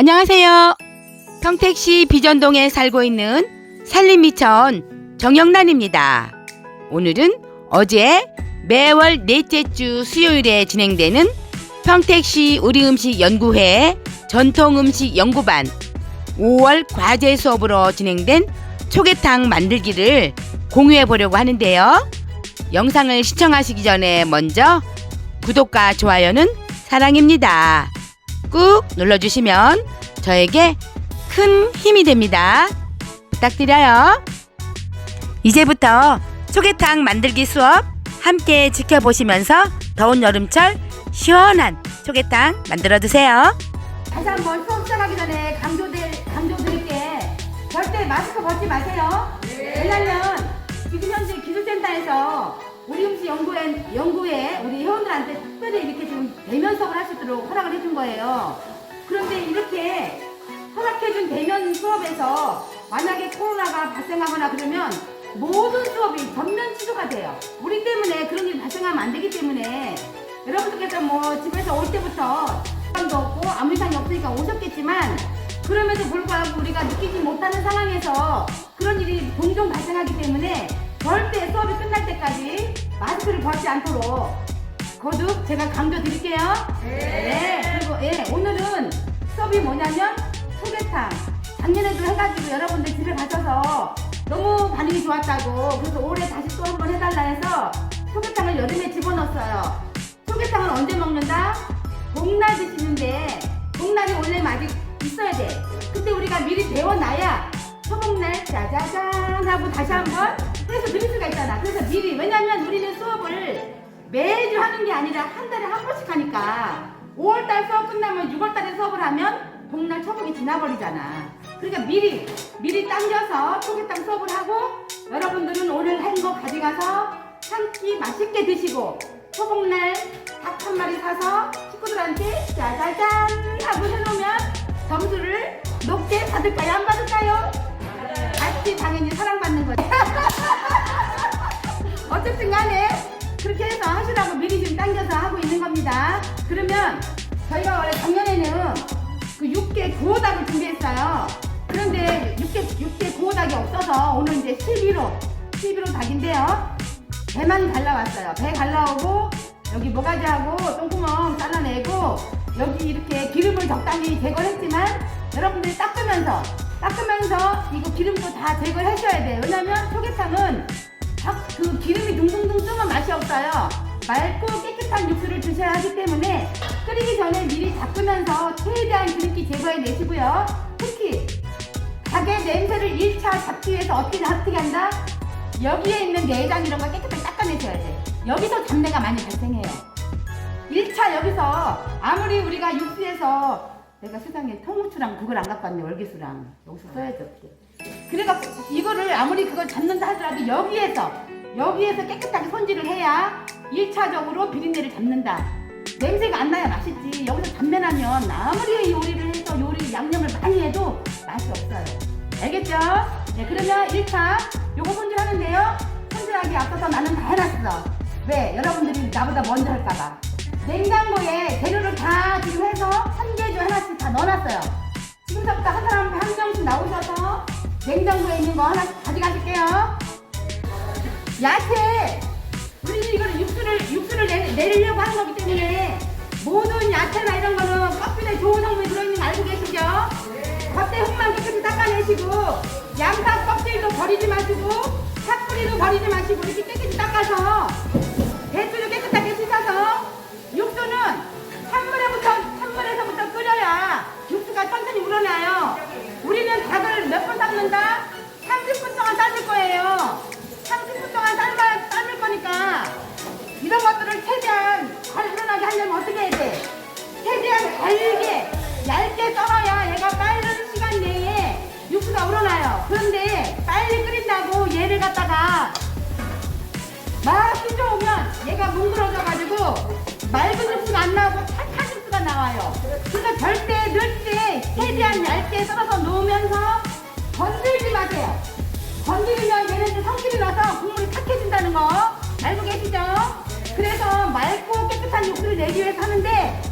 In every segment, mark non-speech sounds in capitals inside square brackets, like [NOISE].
안녕하세요. 평택시 비전동에 살고 있는 산림미천 정영란입니다. 오늘은 어제 매월 넷째 주 수요일에 진행되는 평택시 우리 음식 연구회 전통 음식 연구반 5월 과제 수업으로 진행된 초계탕 만들기를 공유해 보려고 하는데요. 영상을 시청하시기 전에 먼저 구독과 좋아요는 사랑입니다. 꾹 눌러주시면 저에게 큰 힘이 됩니다. 부탁드려요. 이제부터 초계탕 만들기 수업 함께 지켜보시면서 더운 여름철 시원한 초계탕 만들어 드세요. 다시 한번 수업 시작하기 전에 강조될, 강조드릴게 절대 마스크 벗지 마세요. 왜냐면 지금 현재 기술센터에서 우리 음식 연구회, 연구회 우리 회원들한테 특별히 이렇게 지금 대면 수업을 할 수 있도록 허락을 해준 거예요. 그런데 이렇게 허락해준 대면 수업에서 만약에 코로나가 발생하거나 그러면 모든 수업이 전면 취소가 돼요. 우리 때문에 그런 일이 발생하면 안 되기 때문에 여러분들께서 뭐 집에서 올 때부터 사람도 없고 아무 이상이 없으니까 오셨겠지만 그럼에도 불구하고 우리가 느끼지 못하는 상황에서 그런 일이 종종 발생하기 때문에 절대 수업이 끝날 때까지 마스크를 벗지 않도록 거듭 제가 강조드릴게요. 네. 그리고 예, 오늘은 수업이 뭐냐면 소개탕. 작년에도 해가지고 여러분들 집에 가셔서 너무 반응이 좋았다고 그래서 올해 다시 또 한 번 해달라 해서 소개탕을 여름에 집어넣었어요. 소개탕은 언제 먹는다? 복날 드시는데 복날이 원래 아직 있어야 돼. 근데 우리가 미리 배워놔야 소복날 짜자잔 하고 다시 한번 해서 드릴 수가 있잖아. 그래서 미리 왜냐면 우리는 수업을 매주 하는 게 아니라 한 달에 한 번씩 하니까 5월달 수업 끝나면 6월달에 수업을 하면 복날 초복이 지나버리잖아. 그러니까 미리 미리 당겨서 초계탕 수업을 하고 여러분들은 오늘 한 거 가져가서 한 끼 맛있게 드시고 초복날 닭 한 마리 사서 식구들한테 짜자잔 하고 해놓으면 점수를 높게 받을까요? 안 받을까요? 같이 당연히 사랑받는 거죠. [LAUGHS] 어쨌든 간에 그렇게 해서 하시라고 미리 좀 당겨서 하고 있는 겁니다. 그러면 저희가 원래 작년에는 그 육개 구호닭을 준비했어요. 그런데 육개, 육개 구호닭이 없어서 오늘 이제 11호, 11호 닭인데요. 배만 갈라왔어요. 배 갈라오고 여기 모가지하고 똥구멍 잘라내고 여기 이렇게 기름을 적당히 제거를 했지만 여러분들이 닦으면서 닦으면서 이거 기름도 다 제거를 하셔야 돼요. 왜냐면 닭그 기름이 둥둥둥 뜨면 맛이 없어요. 맑고 깨끗한 육수를 드셔야 하기 때문에 끓이기 전에 미리 닦으면서 최대한 기름기 제거해 내시고요. 특히 닭의 냄새를 1차 잡기 위해서 어떻게 어떻게 한다? 여기에 있는 내장 이런 거 깨끗하게 닦아내셔야 돼. 여기서 잡내가 많이 발생해요. 1차 여기서 아무리 우리가 육수에서 내가 세상에 통후추랑 그걸 안 갖고 왔네 월계수랑. 여기서 어떻게. 그래갖고 이거를 아무리 그걸 잡는다 하더라도 여기에서 여기에서 깨끗하게 손질을 해야 1차적으로 비린내를 잡는다. 냄새가 안 나야 맛있지. 여기서 잡내나면 아무리 요리를 해서 요리 양념을 많이 해도 맛이 없어요. 알겠죠? 네 그러면 1차 요거 손질하는데요. 손질하기 앞서서 나는 다 해놨어. 왜? 여러분들이 나보다 먼저 할까봐. 냉장고에 재료를 다 지금 해서 한 개주 하나씩 다 넣어놨어요. 지금부터 한 사람 한 명씩 나오셔서 냉장고에 있는 거 하나씩 가져가실게요. 야채! 우리는 이거를 육수를, 육수를 내, 내리려고 하는 거기 때문에 모든 야채나 이런 거는 껍질에 좋은 성분이 들어있는 거 알고 계시죠? 겉에 흙만 깨끗이 닦아내시고 양파 껍질도 버리지 마시고 팥뿌리도 버리지 마시고 이렇게 깨끗이 닦아서 배추를 육수가 천천히 우러나요. 우리는 닭을 몇번 삶는다? 30분 동안 삶을 거예요. 30분 동안 삶아, 삶을 거니까 이런 것들을 최대한 잘 우러나게 하려면 어떻게 해야 돼? 최대한 잘게 얇게 썰어야 얘가 빠른 시간 내에 육수가 우러나요. 그런데 빨리 끓인다고 얘를 갖다가 막 휘저으면 얘가 뭉그러져가지고 맑은 육수가 안 나오고 나와요. 그러니까 절대 넣을 때 최대한 얇게 썰어서 놓으면서 건들지 마세요. 건드리면 얘네들 성질이 나서 국물이 탁해진다는 거 알고 계시죠? 그래서 맑고 깨끗한 육수를 내기 위해서 하는데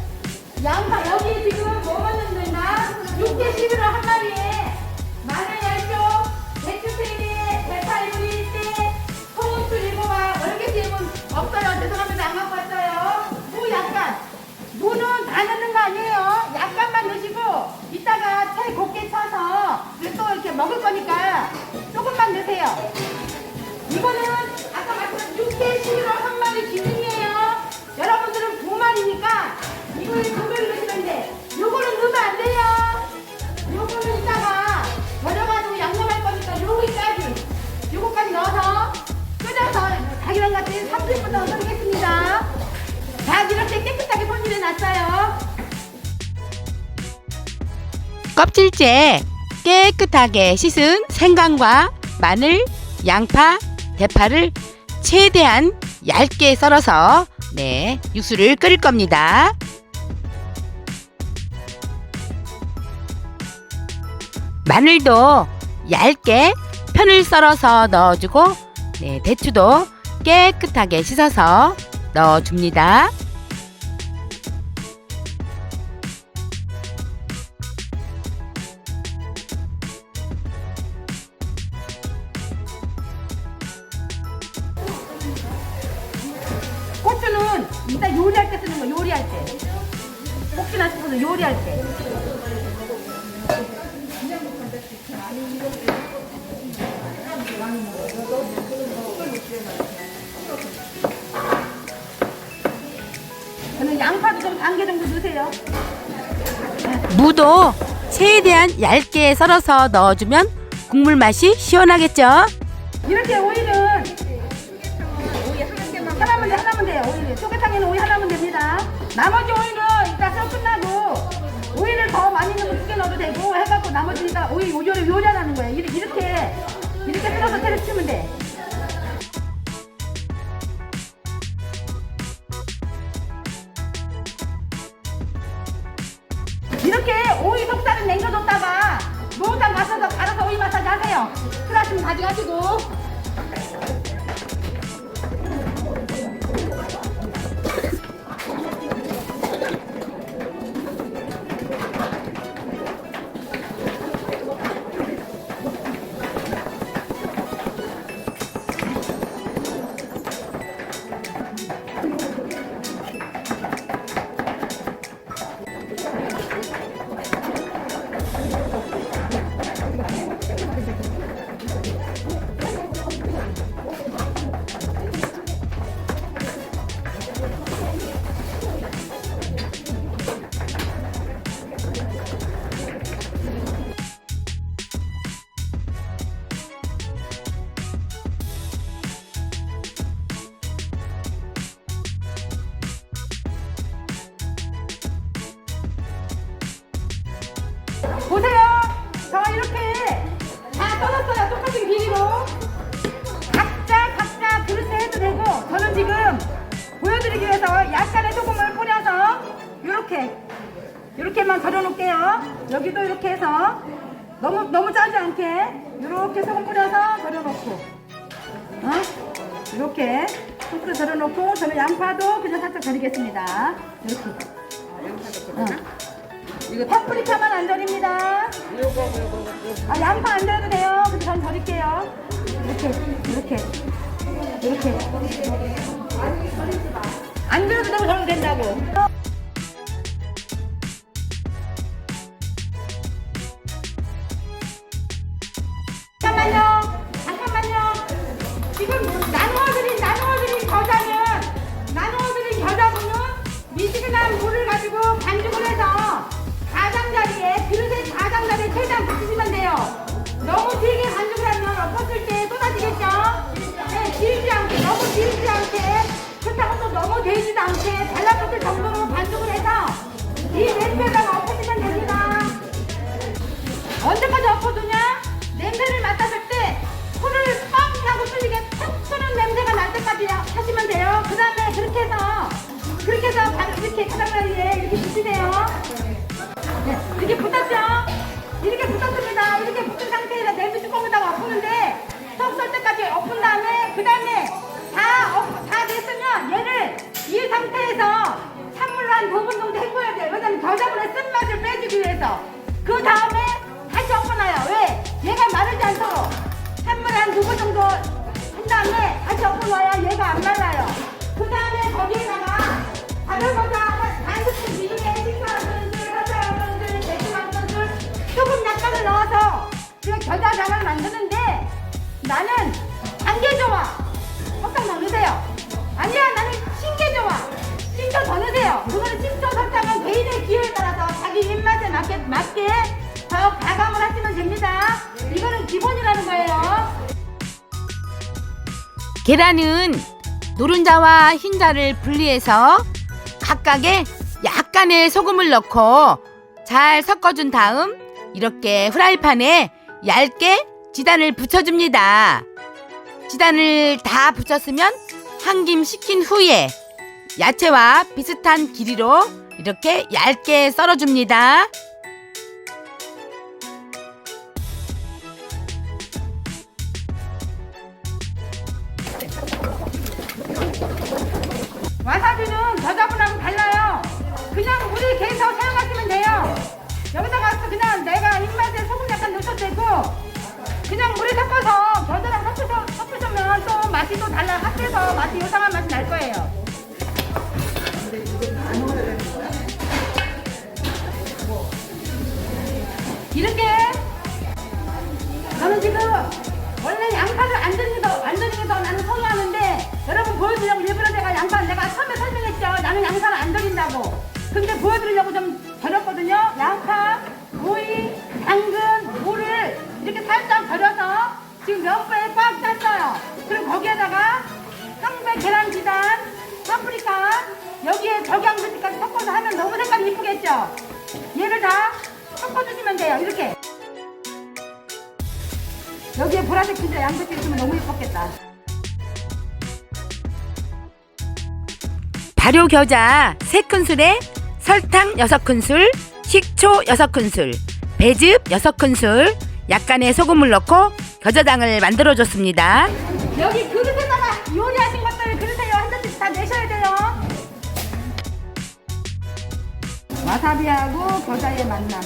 양파 여기 지금 뭐 먹을 거니까 조금만 드세요. 이거는 아까 말씀한 6대 11월 한 마리 기준이에요. 여러분들은 두 마리니까 이거에 조별이 되시는데 요거는 넣으면 안 돼요. 요거는 이따가 버려가지고 양념할 거니까 요기까지 요거까지 넣어서 끓여서 자기랑 같이 30분 더 끓이겠습니다. 자 이렇게 깨끗하게 손질해 놨어요. 껍질째 깨끗하게 씻은 생강과 마늘, 양파, 대파를 최대한 얇게 썰어서 네, 육수를 끓일 겁니다. 마늘도 얇게 편을 썰어서 넣어주고 네, 대추도 깨끗하게 씻어서 넣어줍니다. 혹시나 싶어서 요리할 때. 저는 양파도 좀반개 정도 넣으세요. 무도 최대한 얇게 썰어서 넣어주면 국물 맛이 시원하겠죠? 이렇게 오이는 돼 하나면 돼요 오이는 쪼개탕에는 오이 하나면 됩니다. 나머지 오이는 썰 끝나고 오이를 더 많이 넣으면 두개 넣어도 되고 해갖고 나머지 이따 오이 요리를 요리하라는 거예요. 이렇게 이렇게 이렇게 썰어서 때려 치면 돼. 이렇게 오이 속살을 남겨뒀다가 노후장 가셔서 갈아서 오이 마사지 하세요. 필요하시면 가져가시고 이렇게만 절여 놓을게요. 여기도 이렇게 해서 너무 너무 짜지 않게 이렇게 소금 뿌려서 절여 놓고, 어? 이렇게 소금 절여 놓고 저는 양파도 그냥 살짝 절이겠습니다. 이렇게. 어. 이거 파프리카만 안 절입니다. 아 양파 안 절여도 돼요. 근데 전 절일게요. 이렇게 이렇게 이렇게 안 절여도 되고 절여도 된다고. 상태에서 찬물로 한두분 정도 헹궈야 돼요. 왜냐면 겨자분의 쓴맛을 빼주기 위해서. 그 다음에 다시 엎어놔요. 왜? 얘가 마르지 않도록 찬물에 한두번 정도 한 다음에 다시 엎어놔야 얘가 안 말라요. 그 다음에 거기에다가 다른 거다 한 스푼 미리에 식사 한 큰술, 사자 한 큰술, 대추 한 큰술, 소금 약간을 넣어서 그 겨자장을 만드는데 나는 단게 좋아. 설탕 넣으세요. 아니야 나는 신게 좋아. 맞게, 더 가감을 하시면 됩니다. 이거는 기본이라는 거예요. 계란은 노른자와 흰자를 분리해서 각각에 약간의 소금을 넣고 잘 섞어준 다음 이렇게 후라이팬에 얇게 지단을 붙여줍니다. 지단을 다 붙였으면 한 김 식힌 후에 야채와 비슷한 길이로 이렇게 얇게 썰어줍니다. 그냥 내가 입맛에 소금 약간 넣어도 되고 그냥 물에 섞어서 겨자랑 섞어서 섞으시면 또 맛이 또 달라 합해서 맛이 요상한 맛이 날 거예요. 여기에 적양배지까지 섞어서 하면 너무 색깔이 이쁘겠죠? 얘를 다 섞어주시면 돼요. 이렇게. 여기에 보라색 진짜 양배추 있으면 너무 예뻤겠다. 발효 겨자 3큰술에 설탕 6큰술, 식초 6큰술, 배즙 6큰술, 약간의 소금을 넣고 겨자당을 만들어줬습니다. 여기 그 와사비하고 겨자의 만남.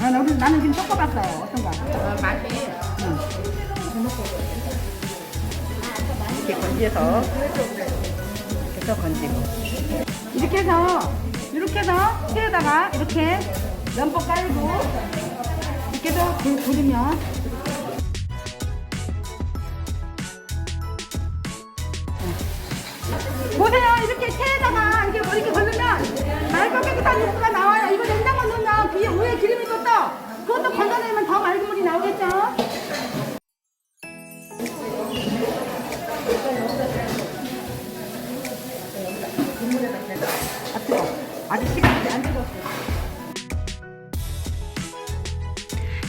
아, 나는, 나는 지금 섞어봤어요. 어떤가? 맛이. 이렇게 건져서 이렇게 건지고 이렇게 해서 이렇게 해서 체에다가 이렇게 면포 깔고 이렇게 해서 불 부리면 보세요 이렇게 체에다가 이렇게 뭐 이렇게 걸으면 맑고 깨끗한 육수가 나와요 이거 냉장고 넣으면 뒤에 위에 기름이 또 떠. 그것도 건져내면 더 맑은 물이 나오겠죠 아 뜨거 아직 시간이 안 뜨거웠어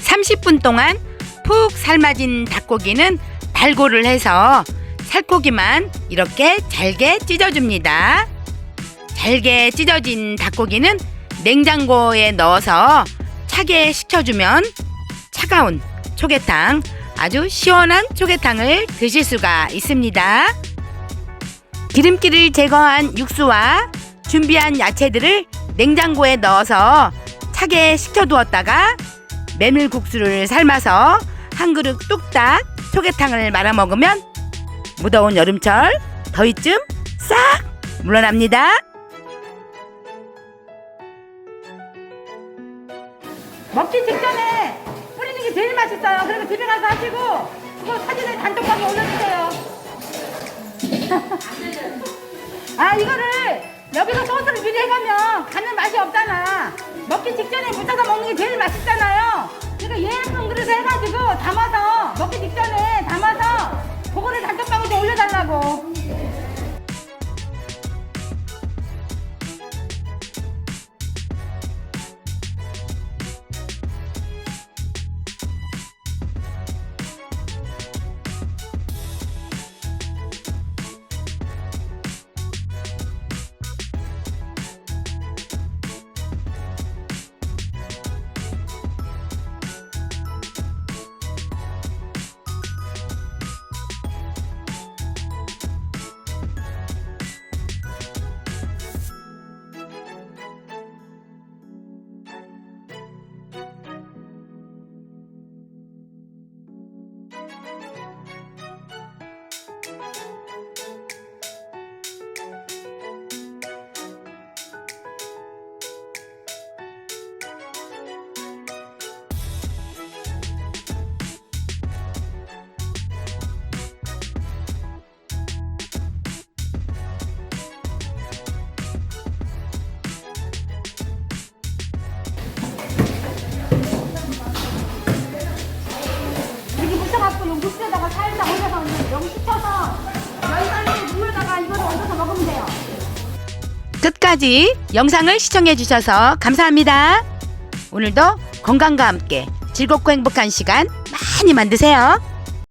30분 동안 푹 삶아진 닭고기는 발골을 해서 살코기만 이렇게 잘게 찢어줍니다. 잘게 찢어진 닭고기는 냉장고에 넣어서 차게 식혀주면 차가운 초계탕, 아주 시원한 초계탕을 드실 수가 있습니다. 기름기를 제거한 육수와 준비한 야채들을 냉장고에 넣어서 차게 식혀두었다가 메밀국수를 삶아서 한 그릇 뚝딱 초계탕을 말아 먹으면 무더운 여름철 더위쯤 싹 물러납니다. 먹기 직전에 뿌리는 게 제일 맛있어요. 그리고 집에 가서 하시고 그거 사진을 단톡방에 올려주세요. [LAUGHS] 아 이거를 여기서 소스를 미리 해가면 가는 맛이 없잖아. 먹기 직전에 묻혀서 먹는 게 제일 맛있잖아요. 그러니까 예쁜 그릇에 해가지고 담아서 먹기 직전에 담아서 좀 올려달라고. 육수에다가 살짝 올려서 여기 식혀서 열 삶은 물에다가 이거를 얹어서 먹으면 돼요. 끝까지 영상을 시청해 주셔서 감사합니다. 오늘도 건강과 함께 즐겁고 행복한 시간 많이 만드세요.